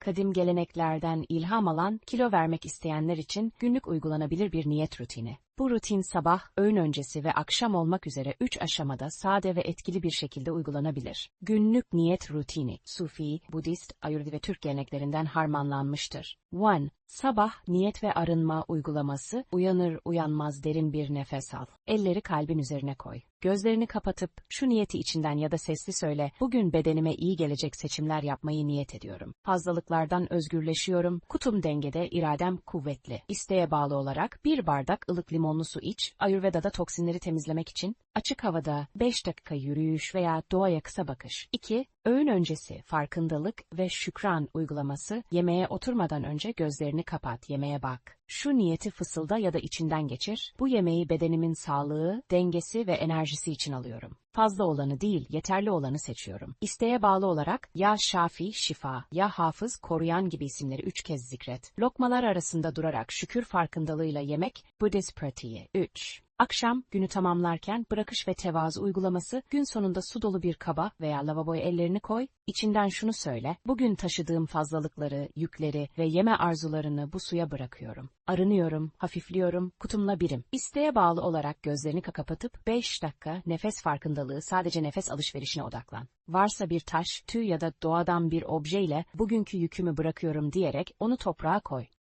kadim geleneklerden ilham alan, kilo vermek isteyenler için günlük uygulanabilir bir niyet rutini. Bu rutin sabah, öğün öncesi ve akşam olmak üzere üç aşamada sade ve etkili bir şekilde uygulanabilir. Günlük niyet rutini, Sufi, Budist, Ayurveda ve Türk geleneklerinden harmanlanmıştır. 1. Sabah niyet ve arınma uygulaması, uyanır uyanmaz derin bir nefes al. Elleri kalbin üzerine koy. Gözlerini kapatıp şu niyeti içinden ya da sesli söyle, bugün bedenime iyi gelecek seçimler yapmayı niyet ediyorum. Fazlalıklardan özgürleşiyorum, kutum dengede, iradem kuvvetli. İsteğe bağlı olarak bir bardak ılık limonlu su iç, Ayurveda'da toksinleri temizlemek için açık havada 5 dakika yürüyüş veya doğaya kısa bakış. 2. Öğün öncesi farkındalık ve şükran uygulaması, yemeğe oturmadan önce gözlerini kapat, yemeğe bak. Şu niyeti fısılda ya da içinden geçir, bu yemeği bedenimin sağlığı, dengesi ve enerjisi için alıyorum. Fazla olanı değil, yeterli olanı seçiyorum. İsteğe bağlı olarak ya şafi, şifa, ya hafız, koruyan gibi isimleri üç kez zikret. Lokmalar arasında durarak şükür farkındalığıyla yemek, Budist pratiği. 3. Akşam, günü tamamlarken bırakış ve tevazu uygulaması, gün sonunda su dolu bir kaba veya lavaboya ellerini koy, içinden şunu söyle, bugün taşıdığım fazlalıkları, yükleri ve yeme arzularını bu suya bırakıyorum. Arınıyorum, hafifliyorum, kutumla birim. İsteğe bağlı olarak gözlerini kapatıp 5 dakika nefes farkındalığı sadece nefes alışverişine odaklan. Varsa bir taş, tüy ya da doğadan bir objeyle bugünkü yükümü bırakıyorum diyerek onu toprağa koy.